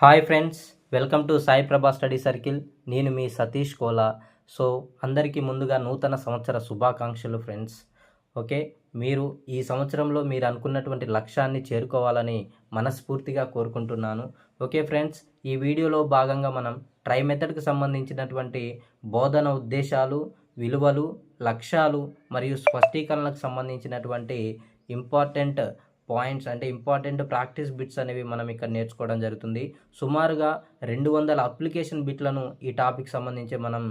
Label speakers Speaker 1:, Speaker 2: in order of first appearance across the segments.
Speaker 1: Hi friends welcome to Sai Prabha study circle నేను మీ Satish Kola. So అందరికీ ముందుగా నూతన సంవత్సర శుభాకాంక్షలు ఫ్రెండ్స్ ఓకే మీరు ఈ సంవత్సరంలో మీరు అనుకున్నటువంటి లక్ష్యాన్ని చేరుకోవాలని మనస్ఫూర్తిగా కోరుకుంటున్నాను. ఓకే ఫ్రెండ్స్ ఈ వీడియోలో భాగంగా మనం ట్రై మెథడ్కి సంబంధించినటువంటి బోధన ఉద్దేశాలు విలువలు లక్ష్యాలు మరియు స్పష్టీకరణలకు సంబంధించినటువంటి ఇంపార్టెంట్ పాయింట్స్ అంటే ఇంపార్టెంట్ ప్రాక్టీస్ బిట్స్ అనేవి మనం ఇక్కడ నేర్చుకోవడం జరుగుతుంది. సుమారుగా రెండు వందల అప్లికేషన్ బిట్లను ఈ టాపిక్ సంబంధించి మనం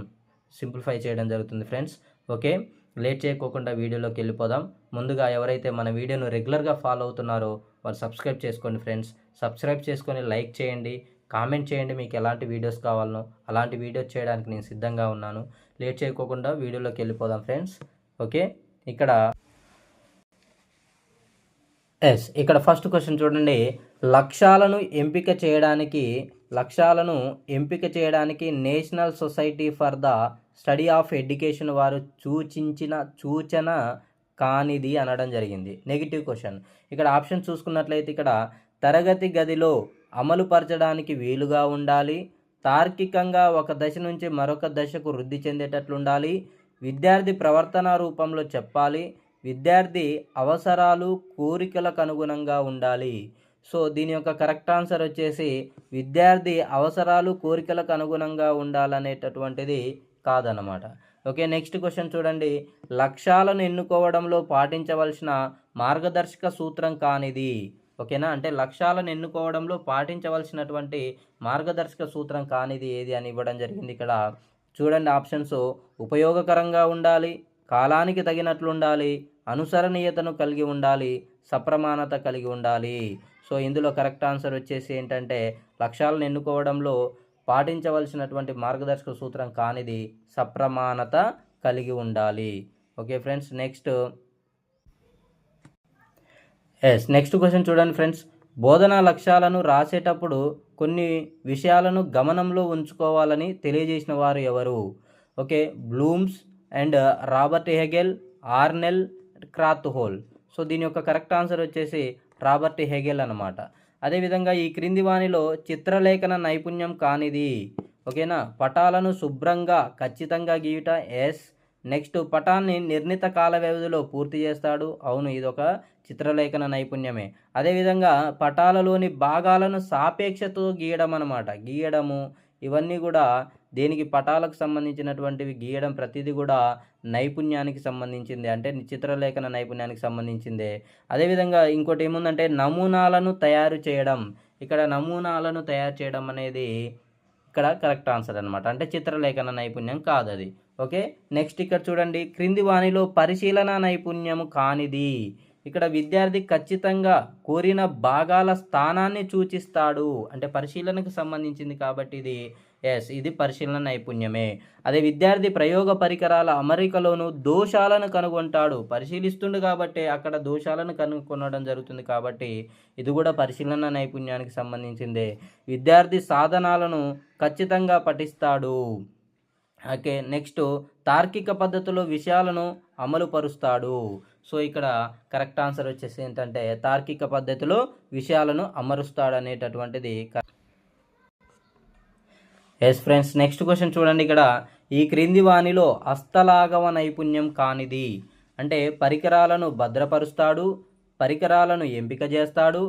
Speaker 1: సింప్లిఫై చేయడం జరుగుతుంది ఫ్రెండ్స్. ఓకే? లేట్ చేయకోకుండా వీడియోలోకి వెళ్ళిపోదాం. ముందుగా ఎవరైతే మన వీడియోను రెగ్యులర్గా ఫాలో అవుతున్నారో వాళ్ళు సబ్స్క్రైబ్ చేసుకోండి ఫ్రెండ్స్. సబ్స్క్రైబ్ చేసుకొని లైక్ చేయండి. కామెంట్ చేయండి మీకు ఎలాంటి వీడియోస్ కావాలనో. అలాంటి వీడియోస్ చేయడానికి నేను సిద్ధంగా ఉన్నాను. లేట్ చేయకోకుండా వీడియోలోకి వెళ్ళిపోదాం ఫ్రెండ్స్. ఓకే? ఇక్కడ ఎస్. ఇక్కడ ఫస్ట్ క్వశ్చన్ చూడండి. లక్ష్యాలను ఎంపిక చేయడానికి లక్ష్యాలను ఎంపిక చేయడానికి national society for the study of education వారు సూచించిన సూచన కానిది అనడం జరిగింది. నెగిటివ్ క్వశ్చన్ ఇక్కడ ఆప్షన్ చూసుకున్నట్లయితే ఇక్కడ తరగతి గదిలో అమలు పరచడానికి వీలుగా ఉండాలి. తార్కికంగా ఒక దశ నుంచి మరొక దశకు వృద్ధి చెందేటట్లు ఉండాలి విద్యార్థి ప్రవర్తన రూపంలో చెప్పాలి. విద్యార్థి అవసరాలు కోరికలకు అనుగుణంగా ఉండాలి. సో దీని యొక్క కరెక్ట్ ఆన్సర్ వచ్చేసి విద్యార్థి అవసరాలు కోరికలకు అనుగుణంగా ఉండాలనేటటువంటిది కాదనమాట ఓకే నెక్స్ట్ క్వశ్చన్ చూడండి. లక్ష్యాలను ఎన్నుకోవడంలో పాటించవలసిన మార్గదర్శక సూత్రం కానిది. ఓకేనా? అంటే లక్ష్యాలను ఎన్నుకోవడంలో పాటించవలసినటువంటి మార్గదర్శక సూత్రం కానిది ఏది అని ఇవ్వడం జరిగింది ఇక్కడ. చూడండి ఆప్షన్స్ ఉపయోగకరంగా ఉండాలి కాలానికి తగినట్లు ఉండాలి అనుసరణీయతను కలిగి ఉండాలి సప్రమాణత కలిగి ఉండాలి. సో ఇందులో కరెక్ట్ ఆన్సర్ వచ్చేసి ఏంటంటే లక్ష్యాలను ఎన్నుకోవడంలో పాటించవలసినటువంటి మార్గదర్శక సూత్రం కానిది సప్రమాణత కలిగి ఉండాలి. Okay friends next. Yes next question చూడండి ఫ్రెండ్స్. బోధనా లక్ష్యాలను రాసేటప్పుడు కొన్ని విషయాలను గమనంలో ఉంచుకోవాలని తెలియజేసిన వారు ఎవరు? Okay Bloom's and Robert Hegel ఆర్నెల్ క్రాత్ whole. So దీని యొక్క కరెక్ట్ ఆన్సర్ వచ్చేసి రాబర్ట్ హెగెల్ అనమాట అదేవిధంగా ఈ క్రింది వాణిలో చిత్రలేఖన నైపుణ్యం కానిది. ఓకేనా? పటాలను శుభ్రంగా ఖచ్చితంగా గీయుట ఎస్. నెక్స్ట్ పటాన్ని నిర్ణీత కాల వ్యవధిలో పూర్తి చేస్తాడు. అవును ఇదొక చిత్రలేఖన నైపుణ్యమే. అదేవిధంగా పటాలలోని భాగాలను సాపేక్షతో గీయడం అనమాట గీయడము ఇవన్నీ కూడా దీనికి పటాలకు సంబంధించినటువంటివి గీయడం ప్రతిదీ కూడా నైపుణ్యానికి సంబంధించింది అంటే చిత్రలేఖన నైపుణ్యానికి సంబంధించిందే. అదేవిధంగా ఇంకోటి ఏముందంటే నమూనాలను తయారు చేయడం. ఇక్కడ నమూనాలను తయారు చేయడం అనేది ఇక్కడ కరెక్ట్ ఆన్సర్ అనమాట అంటే చిత్రలేఖన నైపుణ్యం కాదు అది ఓకే? నెక్స్ట్ ఇక్కడ చూడండి. క్రింది వాణిలో పరిశీలన నైపుణ్యం కానిది. ఇక్కడ విద్యార్థి ఖచ్చితంగా కోరిన భాగాల స్థానాన్ని సూచిస్తాడు. అంటే పరిశీలనకు సంబంధించింది కాబట్టి ఇది ఎస్ ఇది పరిశీలన నైపుణ్యమే. అదే విద్యార్థి ప్రయోగ పరికరాల అమరికలోను దోషాలను కనుగొంటాడు. పరిశీలిస్తుండు కాబట్టి అక్కడ దోషాలను కనుగొనడం జరుగుతుంది కాబట్టి ఇది కూడా పరిశీలన నైపుణ్యానికి సంబంధించిందే. విద్యార్థి సాధనాలను ఖచ్చితంగా పఠిస్తాడు. ఓకే నెక్స్ట్ తార్కిక పద్ధతిలో విషయాలను అమలుపరుస్తాడు సో ఇక్కడ కరెక్ట్ ఆన్సర్ వచ్చేసి ఏంటంటే తార్కిక పద్ధతిలో విషయాలను అమరుస్తాడు అనేటటువంటిది ఎస్ ఫ్రెండ్స్ నెక్స్ట్ క్వశ్చన్ చూడండి ఇక్కడ. ఈ క్రింది వాణిలో హస్తలాఘవ నైపుణ్యం కానిది. అంటే పరికరాలను భద్రపరుస్తాడు పరికరాలను ఎంపిక చేస్తాడు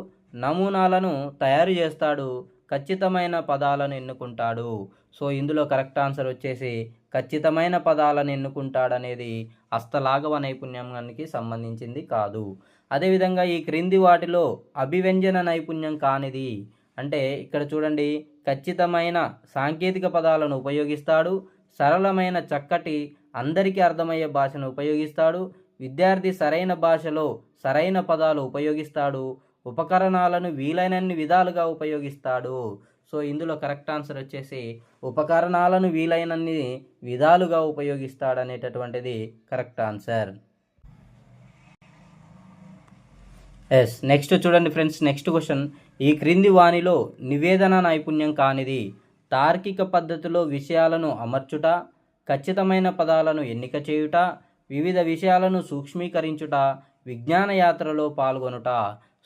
Speaker 1: నమూనాలను తయారు చేస్తాడు ఖచ్చితమైన పదాలను ఎన్నుకుంటాడు. సో ఇందులో కరెక్ట్ ఆన్సర్ వచ్చేసి ఖచ్చితమైన పదాలను ఎన్నుకుంటాడనేది హస్తలాఘవ నైపుణ్యానికి సంబంధించింది కాదు. అదేవిధంగా ఈ క్రింది వాటిలో అభివ్యంజన నైపుణ్యం కానిది. అంటే ఇక్కడ చూడండి ఖచ్చితమైన సాంకేతిక పదాలను ఉపయోగిస్తాడు సరళమైన చక్కటి అందరికీ అర్థమయ్యే భాషను ఉపయోగిస్తాడు విద్యార్థి సరైన భాషలో సరైన పదాలు ఉపయోగిస్తాడు ఉపకరణాలను వీలైనన్ని విధాలుగా ఉపయోగిస్తాడు. సో ఇందులో కరెక్ట్ ఆన్సర్ వచ్చేసి ఉపకరణాలను వీలైనన్ని విధాలుగా ఉపయోగిస్తాడు అనేటటువంటిది కరెక్ట్ ఆన్సర్. ఎస్ నెక్స్ట్ చూడండి ఫ్రెండ్స్ నెక్స్ట్ క్వశ్చన్ ఈ క్రింది వాణిలో నివేదన నైపుణ్యం కానిది తార్కిక పద్ధతిలో విషయాలను అమర్చుట ఖచ్చితమైన పదాలను ఎన్నిక చేయుట వివిధ విషయాలను సూక్ష్మీకరించుట విజ్ఞాన యాత్రలో పాల్గొనుట.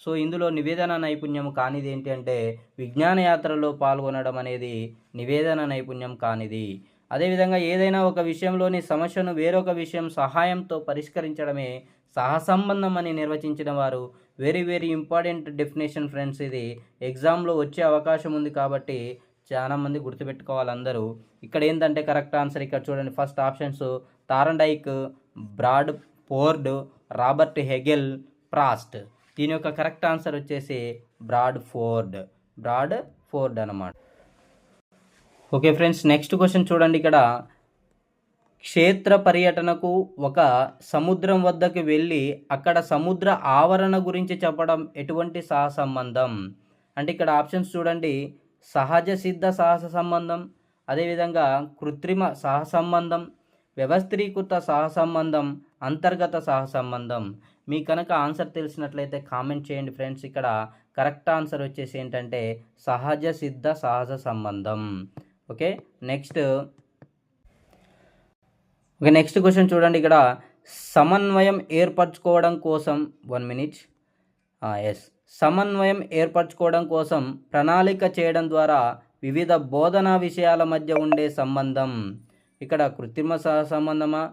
Speaker 1: సో ఇందులో నివేదన నైపుణ్యం కానిది ఏంటి అంటే విజ్ఞాన యాత్రలో పాల్గొనడం అనేది నివేదన నైపుణ్యం కానిది. అదేవిధంగా ఏదైనా ఒక విషయంలోని సమస్యను వేరొక విషయం సహాయంతో పరిష్కరించడమే సహసంబంధం అని నిర్వచించిన వారు very very important definition friends ఇది ఎగ్జామ్లో వచ్చే అవకాశం ఉంది కాబట్టి చాలా మంది గుర్తుపెట్టుకోవాలి అందరూ. ఇక్కడ ఏంటంటే కరెక్ట్ ఆన్సర్ ఇక్కడ చూడండి. First options Thorndike Bradford Robert Hegel ప్రాస్ట్. దీని యొక్క కరెక్ట్ ఆన్సర్ వచ్చేసి బ్రాడ్ ఫోర్డ్. బ్రాడ్ ఫోర్డ్ అనమాట ఓకే ఫ్రెండ్స్ నెక్స్ట్ క్వశ్చన్ చూడండి ఇక్కడ. క్షేత్ర పర్యటనకు ఒక సముద్రం వద్దకు వెళ్ళి అక్కడ సముద్ర ఆవరణ గురించి చెప్పడం ఎటువంటి సహసంబంధం? అంటే ఇక్కడ ఆప్షన్స్ చూడండి. సహజ సిద్ధ సాహస సంబంధం అదేవిధంగా కృత్రిమ సహసంబంధం వ్యవస్థీకృత సహసంబంధం అంతర్గత సహసంబంధం. మీ కనుక ఆన్సర్ తెలిసినట్లయితే కామెంట్ చేయండి ఫ్రెండ్స్. ఇక్కడ కరెక్ట్ ఆన్సర్ వచ్చేసి ఏంటంటే సహజ సిద్ధ సహజ సంబంధం. Okay next. Okay next question చూడండి ఇక్కడ. సమన్వయం ఏర్పరచుకోవడం కోసం వన్ మినిట్. ఎస్ సమన్వయం ఏర్పరచుకోవడం కోసం ప్రణాళిక చేయడం ద్వారా వివిధ బోధనా విషయాల మధ్య ఉండే సంబంధం. ఇక్కడ కృత్రిమ సహ సంబంధమా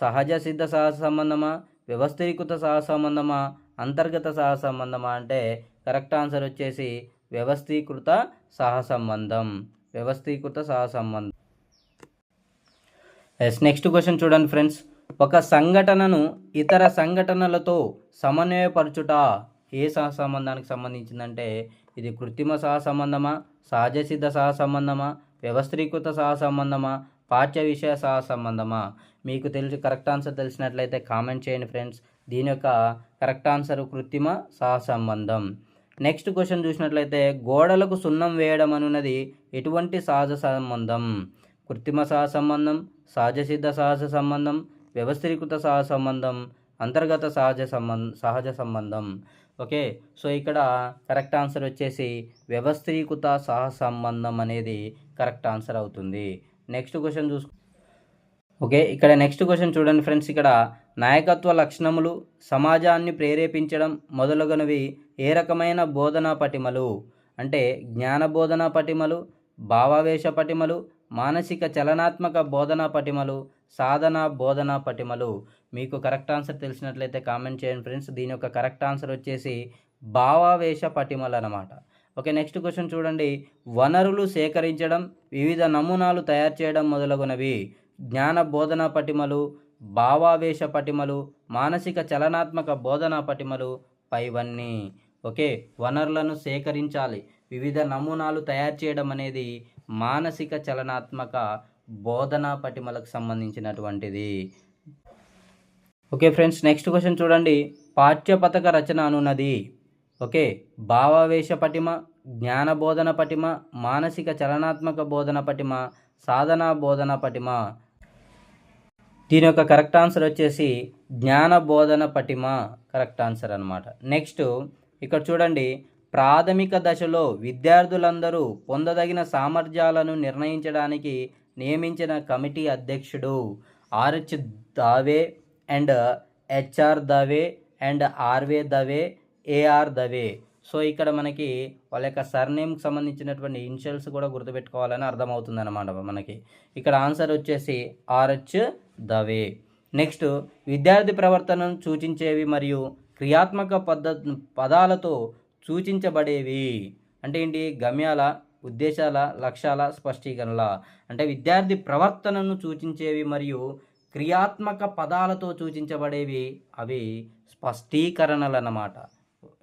Speaker 1: సహజ సిద్ధ సహ సంబంధమా వ్యవస్థీకృత సహ సంబంధమా అంతర్గత సహ సంబంధమా అంటే కరెక్ట్ ఆన్సర్ వచ్చేసి వ్యవస్థీకృత సహ సంబంధం. వ్యవస్థీకృత సహ సంబంధం. ఎస్ నెక్స్ట్ క్వశ్చన్ చూడండి ఫ్రెండ్స్ ఒక సంఘటనను ఇతర సంఘటనలతో సమన్వయపరచుట ఏ సహసంబంధానికి సంబంధించిందంటే ఇది కృత్రిమ సహసంబంధమా సహజ సిద్ధ సహసంబంధమా వ్యవస్థీకృత సహసంబంధమా పాఠ్య విషయ సహసంబంధమా మీకు తెలిసి కరెక్ట్ ఆన్సర్ తెలిసినట్లయితే కామెంట్ చేయండి ఫ్రెండ్స్ దీని యొక్క కరెక్ట్ ఆన్సర్ కృత్రిమ సహసంబంధం నెక్స్ట్ క్వశ్చన్ చూసినట్లయితే గోడలకు సున్నం వేయడం అనున్నది ఎటువంటి సహజ సంబంధం? కృత్రిమ సహ సంబంధం సహజ సిద్ధ సహజ సంబంధం వ్యవస్థీకృత సహ సంబంధం అంతర్గత సహజ సంబంధం సహజ సంబంధం. ఓకే సో ఇక్కడ కరెక్ట్ ఆన్సర్ వచ్చేసి వ్యవస్థీకృత సహ సంబంధం అనేది కరెక్ట్ ఆన్సర్ అవుతుంది. నెక్స్ట్ క్వశ్చన్ చూసు ఓకే ఇక్కడ నెక్స్ట్ క్వశ్చన్ చూడండి ఫ్రెండ్స్ ఇక్కడ నాయకత్వ లక్షణములు సమాజాన్ని ప్రేరేపించడం మొదలగునవి ఏ రకమైన బోధనా పటిమలు? అంటే జ్ఞాన బోధనా పటిమలు భావావేశ పటిమలు మానసిక చలనాత్మక బోధనా పటిమలు సాధన బోధనా పటిమలు. మీకు కరెక్ట్ ఆన్సర్ తెలిసినట్లయితే కామెంట్ చేయండి ఫ్రెండ్స్ దీని యొక్క కరెక్ట్ ఆన్సర్ వచ్చేసి భావావేశ పటిమలు అనమాట ఓకే నెక్స్ట్ క్వశ్చన్ చూడండి. వనరులు సేకరించడం వివిధ నమూనాలు తయారు చేయడం మొదలగునవి. జ్ఞాన బోధన పటిమలు భావావేశ పటిమలు మానసిక చలనాత్మక బోధనా పటిమలు పైవన్నీ ఓకే వనరులను సేకరించాలి. వివిధ నమూనాలు తయారు చేయడం అనేది మానసిక చలనాత్మక బోధనా పటిమలకు సంబంధించినటువంటిది. ఓకే ఫ్రెండ్స్ నెక్స్ట్ క్వశ్చన్ చూడండి. పాఠ్యపథక రచన అనున్నది ఓకే భావావేశ పటిమ జ్ఞాన బోధన పటిమ మానసిక చలనాత్మక బోధన పటిమ సాధనా బోధన పటిమ. దీని యొక్క కరెక్ట్ ఆన్సర్ వచ్చేసి జ్ఞాన బోధన పటిమ కరెక్ట్ ఆన్సర్ అనమాట నెక్స్ట్ ఇక్కడ చూడండి ప్రాథమిక దశలో విద్యార్థులందరూ పొందదగిన సామర్థ్యాలను నిర్ణయించడానికి నియమించిన కమిటీ అధ్యక్షుడు RH Dave and HR Dave and ఆర్వే Dave AR Dave. So ఇక్కడ మనకి వాళ్ళ యొక్క సర్నేమ్కి సంబంధించినటువంటి ఇన్షియల్స్ కూడా గుర్తుపెట్టుకోవాలని అర్థమవుతుంది అనమాట మనకి. ఇక్కడ ఆన్సర్ వచ్చేసి ఆర్హెచ్ దవే నెక్స్ట్ విద్యార్థి ప్రవర్తనను సూచించేవి మరియు క్రియాత్మక పద్ధ పదాలతో సూచించబడేవి. అంటే ఏంటి? గమ్యాల ఉద్దేశాల లక్ష్యాల స్పష్టీకరణల. అంటే విద్యార్థి ప్రవర్తనను సూచించేవి మరియు క్రియాత్మక పదాలతో సూచించబడేవి అవి స్పష్టీకరణలు అన్నమాట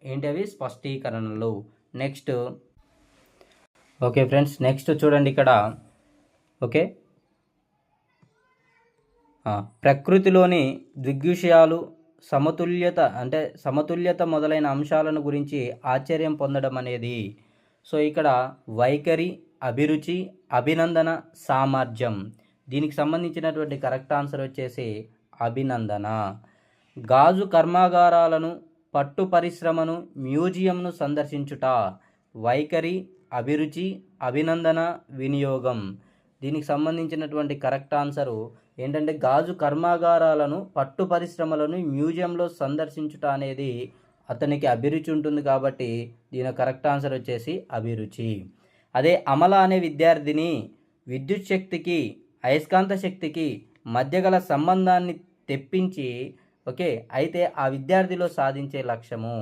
Speaker 1: ఏంటి అవి? స్పష్టీకరణలు. నెక్స్ట్ ఓకే ఫ్రెండ్స్ నెక్స్ట్ చూడండి ఇక్కడ. ఓకే? ప్రకృతిలోని దృగ్విషయాలు సమతుల్యత అంటే సమతుల్యత మొదలైన అంశాలను గురించి ఆశ్చర్యం పొందడం అనేది. సో ఇక్కడ వైఖరి అభిరుచి అభినందన సామర్థ్యం. దీనికి సంబంధించినటువంటి కరెక్ట్ ఆన్సర్ వచ్చేసి అభినందన. గాజు కర్మాగారాలను పట్టు పరిశ్రమను మ్యూజియంను సందర్శించుట. వైఖరి అభిరుచి అభినందన వినియోగం. దీనికి సంబంధించినటువంటి కరెక్ట్ ఆన్సరు ఏంటంటే గాజు కర్మాగారాలను పట్టు పరిశ్రమలను మ్యూజియంలో సందర్శించుట అనేది అతనికి అభిరుచి ఉంటుంది కాబట్టి దీని కరెక్ట్ ఆన్సర్ వచ్చేసి అభిరుచి. అదే అమల అనే విద్యార్థిని విద్యుత్ శక్తికి అయస్కాంత శక్తికి మధ్య గల సంబంధాన్ని తెప్పించి ఓకే అయితే ఆ విద్యార్థిలో సాధించే లక్ష్యము.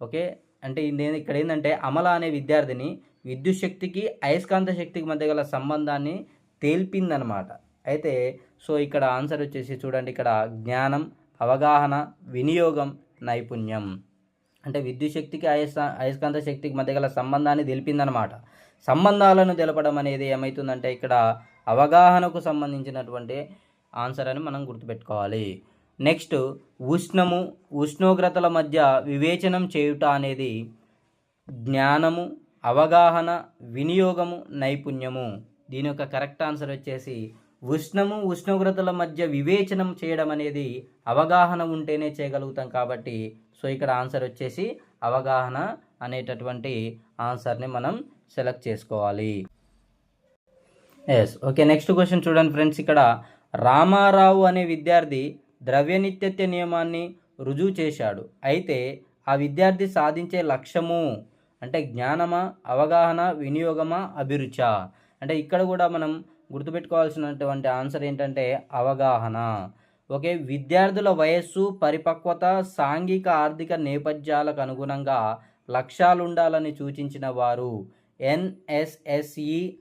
Speaker 1: ఓకే అంటే నేను ఇక్కడ ఏంటంటే అమల అనే విద్యార్థిని విద్యుత్ శక్తికి అయస్కాంత శక్తికి మధ్య గల సంబంధాన్ని తేల్పిందనమాట. అయితే సో ఇక్కడ ఆన్సర్ వచ్చేసి చూడండి ఇక్కడ జ్ఞానం అవగాహన వినియోగం నైపుణ్యం. అంటే విద్యుత్ శక్తికి అయస్కా అయస్కాంత శక్తికి మధ్య గల సంబంధాన్ని తెలిపిందనమాట సంబంధాలను తెలపడం అనేది ఏమవుతుందంటే ఇక్కడ అవగాహనకు సంబంధించినటువంటి ఆన్సర్ అని మనం గుర్తుపెట్టుకోవాలి. నెక్స్ట్ ఉష్ణము ఉష్ణోగ్రతల మధ్య వివేచనం చేయుట అనేది జ్ఞానము అవగాహన వినియోగము నైపుణ్యము. దీని యొక్క కరెక్ట్ ఆన్సర్ వచ్చేసి ఉష్ణము ఉష్ణోగ్రతల మధ్య వివేచనం చేయడం అనేది అవగాహన ఉంటేనే చేయగలుగుతాం కాబట్టి సో ఇక్కడ ఆన్సర్ వచ్చేసి అవగాహన అనేటటువంటి ఆన్సర్ని మనం సెలెక్ట్ చేసుకోవాలి. ఎస్ ఓకే నెక్స్ట్ క్వశ్చన్ చూడండి ఫ్రెండ్స్ ఇక్కడ రామారావు అనే విద్యార్థి ద్రవ్యనిత్యత్య నియమాన్ని రుజువు చేశాడు. అయితే ఆ విద్యార్థి సాధించే లక్ష్యము అంటే జ్ఞానమా అవగాహన వినియోగమా అభిరుచ? అంటే ఇక్కడ కూడా మనం గుర్తుపెట్టుకోవాల్సినటువంటి ఆన్సర్ ఏంటంటే అవగాహన. ఓకే విద్యార్థుల వయస్సు పరిపక్వత సాంఘిక ఆర్థిక నేపథ్యాలకు అనుగుణంగా లక్ష్యాలు ఉండాలని సూచించిన వారు ఎన్ఎస్ఎస్ఈ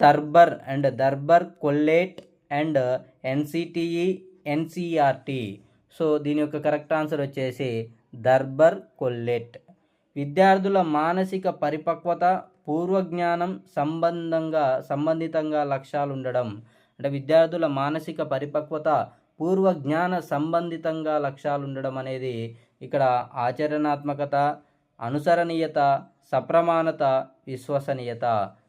Speaker 1: తర్బర్ అండ్ దర్బర్ కొల్లేట్ అండ్ ఎన్సిటిఈ ఎన్సిఆర్టి సో దీని యొక్క కరెక్ట్ ఆన్సర్ వచ్చేసి దర్బర్ కొల్లెట్. విద్యార్థుల మానసిక పరిపక్వత పూర్వజ్ఞానం సంబంధంగా సంబంధితంగా లక్ష్యాలు ఉండడం అంటే విద్యార్థుల మానసిక పరిపక్వత పూర్వ జ్ఞాన సంబంధితంగా లక్ష్యాలు ఉండడం అనేది ఇక్కడ ఆచరణాత్మకత అనుసరణీయత సప్రమాణత విశ్వసనీయత.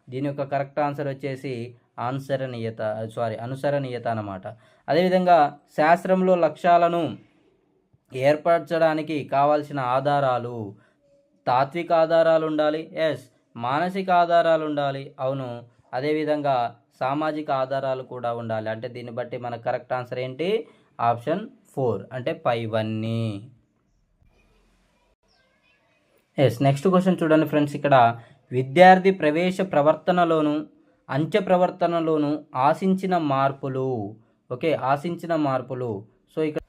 Speaker 1: దీని యొక్క కరెక్ట్ ఆన్సర్ వచ్చేసి ఆన్సరణీయత సారీ అనుసరణీయత అన్నమాట. అదేవిధంగా శాస్త్రంలో లక్ష్యాలను ఏర్పరచడానికి కావాల్సిన ఆధారాలు తాత్విక ఆధారాలు ఉండాలి ఎస్ మానసిక ఆధారాలు ఉండాలి. అవును. అదేవిధంగా సామాజిక ఆధారాలు కూడా ఉండాలి. అంటే దీన్ని బట్టి మన కరెక్ట్ ఆన్సర్ ఏంటి? Option four. అంటే పైవన్నీ ఎస్ నెక్స్ట్ క్వశ్చన్ చూడండి ఫ్రెండ్స్ ఇక్కడ. విద్యార్థి ప్రవేశ ప్రవర్తనలోను అంచె ప్రవర్తనలోను ఆశించిన మార్పులు. ఓకే ఆశించిన మార్పులు. సో ఇక్కడ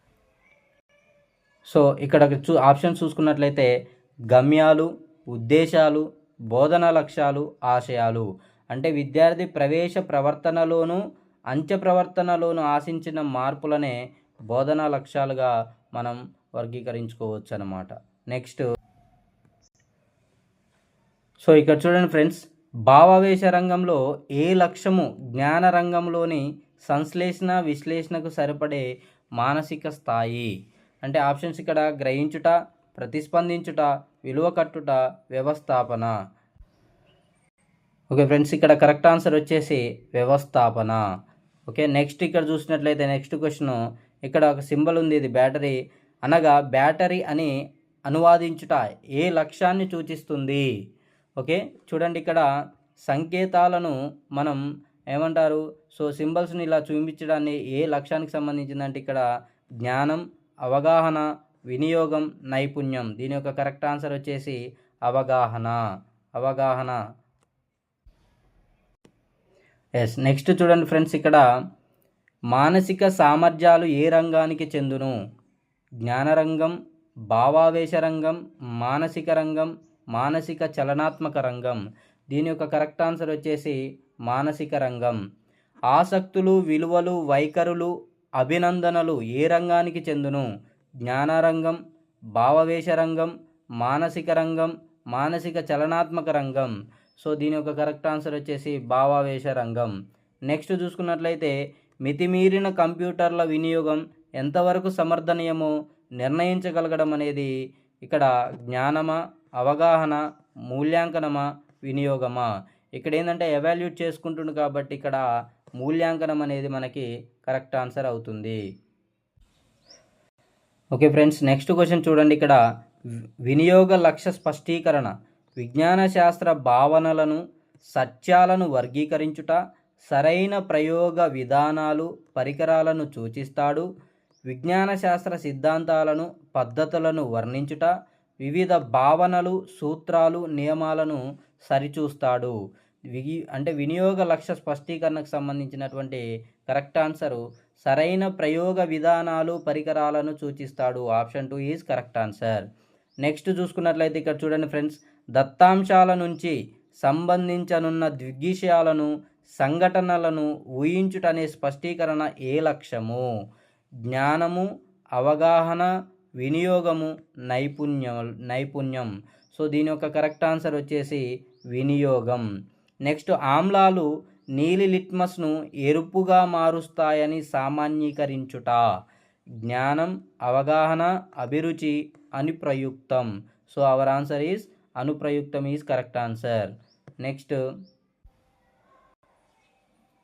Speaker 1: సో ఇక్కడ చూ ఆప్షన్ చూసుకున్నట్లయితే గమ్యాలు ఉద్దేశాలు బోధన లక్ష్యాలు ఆశయాలు. అంటే విద్యార్థి ప్రవేశ ప్రవర్తనలోను అంత్య ప్రవర్తనలోను ఆశించిన మార్పులనే బోధనా లక్ష్యాలుగా మనం వర్గీకరించుకోవచ్చు అనమాట నెక్స్ట్ సో ఇక్కడ చూడండి ఫ్రెండ్స్ భావావేశ రంగంలో ఏ లక్ష్యము జ్ఞాన రంగంలోని సంశ్లేషణ విశ్లేషణకు సరిపడే మానసిక స్థాయి? అంటే ఆప్షన్స్ ఇక్కడ గ్రహించుట ప్రతిస్పందించుట విలువ కట్టుట వ్యవస్థాపన. ఓకే ఫ్రెండ్స్ ఇక్కడ కరెక్ట్ ఆన్సర్ వచ్చేసి వ్యవస్థాపన. ఓకే నెక్స్ట్ ఇక్కడ చూసినట్లయితే నెక్స్ట్ క్వశ్చన్ ఇక్కడ ఒక సింబల్ ఉంది ఇది బ్యాటరీ. అనగా బ్యాటరీ అని అనువాదించుట ఏ లక్ష్యాన్ని సూచిస్తుంది? ఓకే చూడండి ఇక్కడ సంకేతాలను మనం ఏమంటారు? సో సింబల్స్ని ఇలా చూపించడాన్ని ఏ లక్ష్యానికి సంబంధించిందంటే ఇక్కడ జ్ఞానం అవగాహన వినియోగం నైపుణ్యం. దీని యొక్క కరెక్ట్ ఆన్సర్ వచ్చేసి అవగాహన. అవగాహన. ఎస్ నెక్స్ట్ చూడండి ఫ్రెండ్స్ ఇక్కడ మానసిక సామర్థ్యాలు ఏ రంగానికి చెందును? జ్ఞానరంగం భావావేశ రంగం మానసిక రంగం మానసిక చలనాత్మక రంగం. దీని యొక్క కరెక్ట్ ఆన్సర్ వచ్చేసి మానసిక రంగం. ఆసక్తులు విలువలు వైఖరులు అభినందనలు ఏ రంగానికి చెందును? జ్ఞానరంగం భావవేశ రంగం మానసిక రంగం మానసిక చలనాత్మక రంగం సో దీని యొక్క కరెక్ట్ ఆన్సర్ వచ్చేసి భావావేశ రంగం నెక్స్ట్ చూసుకున్నట్లయితే మితిమీరిన కంప్యూటర్ల వినియోగం ఎంతవరకు సమర్థనీయమో నిర్ణయించగలగడం అనేది ఇక్కడ జ్ఞానమా అవగాహన మూల్యాంకనమా వినియోగమా? ఇక్కడ ఏంటంటే ఎవాల్యూట్ చేసుకుంటుంది కాబట్టి ఇక్కడ మూల్యాంకనం అనేది మనకి కరెక్ట్ ఆన్సర్ అవుతుంది. ఓకే ఫ్రెండ్స్ నెక్స్ట్ క్వశ్చన్ చూడండి ఇక్కడ. వినియోగ లక్ష్య స్పష్టీకరణ. విజ్ఞాన శాస్త్ర భావనలను సత్యాలను వర్గీకరించుట సరైన ప్రయోగ విధానాలు పరికరాలను సూచిస్తాడు. విజ్ఞాన శాస్త్ర సిద్ధాంతాలను పద్ధతులను వర్ణించుట వివిధ భావనలు సూత్రాలు నియమాలను సరిచూస్తాడు. వి అంటే వినియోగ లక్ష్య స్పష్టీకరణకు సంబంధించినటువంటి కరెక్ట్ ఆన్సరు సరైన ప్రయోగ విధానాలు పరికరాలను సూచిస్తాడు. Option two is correct answer. Next చూసుకున్నట్లయితే ఇక్కడ చూడండి ఫ్రెండ్స్ దత్తాంశాల నుంచి సంబంధించనున్న ద్విగిషయాలను సంఘటనలను ఊహించుట అనే స్పష్టీకరణ ఏ లక్ష్యము? జ్ఞానము అవగాహన వినియోగము నైపుణ్యం నైపుణ్యం. సో దీని యొక్క కరెక్ట్ ఆన్సర్ వచ్చేసి వినియోగం. నెక్స్ట్ ఆమ్లాలు నీలి లిట్మస్ను ఎరుపుగా మారుస్తాయని సామాన్యీకరించుట. జ్ఞానం అవగాహన అభిరుచి అనుప్రయుక్తం. So our answer is అనుప్రయుక్తం is correct answer next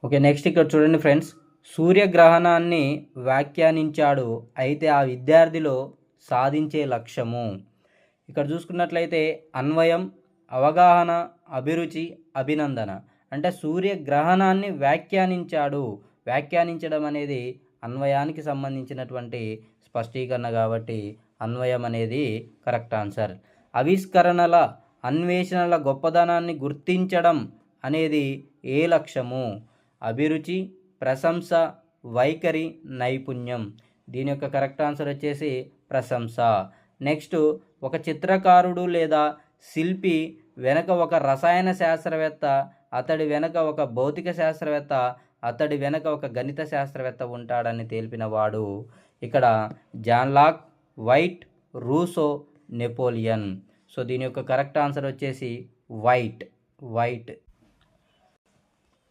Speaker 1: okay next ఇక్కడ చూడండి ఫ్రెండ్స్ సూర్యగ్రహణాన్ని వ్యాఖ్యానించాడు. అయితే ఆ విద్యార్థిలో సాధించే లక్ష్యము. ఇక్కడ చూసుకున్నట్లయితే అన్వయం అవగాహన అభిరుచి అభినందన. అంటే సూర్యగ్రహణాన్ని వ్యాఖ్యానించాడు. వ్యాఖ్యానించడం అనేది అన్వయానికి సంబంధించినటువంటి స్పష్టీకరణ కాబట్టి అన్వయం అనేది కరెక్ట్ ఆన్సర్. ఆవిష్కరణల అన్వేషణల గొప్పదనాన్ని గుర్తించడం అనేది ఏ లక్ష్యము? అభిరుచి ప్రశంస వైఖరి నైపుణ్యం. దీని యొక్క కరెక్ట్ ఆన్సర్ వచ్చేసి ప్రశంస. నెక్స్ట్ ఒక చిత్రకారుడు లేదా శిల్పి వెనక ఒక రసాయన శాస్త్రవేత్త అతడి వెనక ఒక భౌతిక శాస్త్రవేత్త అతడి వెనక ఒక గణిత శాస్త్రవేత్త ఉంటాడని తెలిపిన వాడు ఇక్కడ John Locke White Rousseau Napoleon. So దీని యొక్క కరెక్ట్ ఆన్సర్ వచ్చేసి వైట్ వైట్.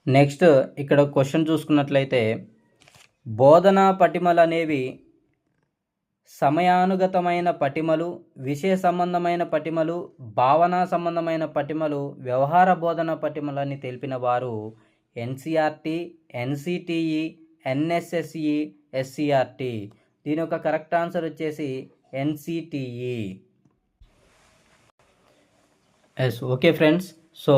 Speaker 1: నెక్స్ట్ ఇక్కడ క్వశ్చన్ చూసుకున్నట్లయితే బోధనా పటిమలు అనేవి సమయానుగతమైన పటిమలు విషయ సంబంధమైన పటిమలు భావనా సంబంధమైన పటిమలు వ్యవహార బోధన పటిమలని తెలిపిన వారు ఎన్సిఆర్టి ఎన్సిటిఈ ఎన్ఎస్ఎస్ఈ ఎస్సిఆర్టి దీని యొక్క కరెక్ట్ ఆన్సర్ వచ్చేసి NCTE yes okay friends. So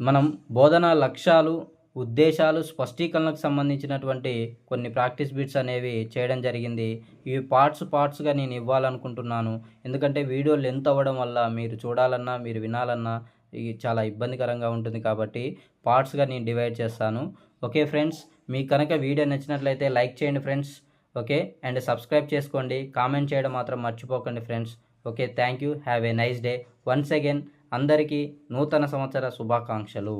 Speaker 1: మనం బోధనా లక్ష్యాలు ఉద్దేశాలు స్పష్టీకరణకు సంబంధించినటువంటి కొన్ని ప్రాక్టీస్ బిట్స్ అనేవి చేయడం జరిగింది. ఇవి పార్ట్స్ పార్ట్స్గా నేను ఇవ్వాలనుకుంటున్నాను. ఎందుకంటే వీడియో లెంత్ అవ్వడం వల్ల మీరు చూడాలన్నా మీరు వినాలన్నా ఇది చాలా ఇబ్బందికరంగా ఉంటుంది కాబట్టి పార్ట్స్గా నేను డివైడ్ చేస్తాను. ఓకే ఫ్రెండ్స్ మీకు కనుక వీడియో నచ్చినట్లయితే లైక్ చేయండి ఫ్రెండ్స్. ఓకే అండ్ సబ్స్క్రైబ్ చేసుకోండి. కామెంట్ చేయడం మాత్రం మర్చిపోకండి friends. Okay thank you. Have a nice day. Once again అందరికీ నూతన సంవత్సర శుభాకాంక్షలు.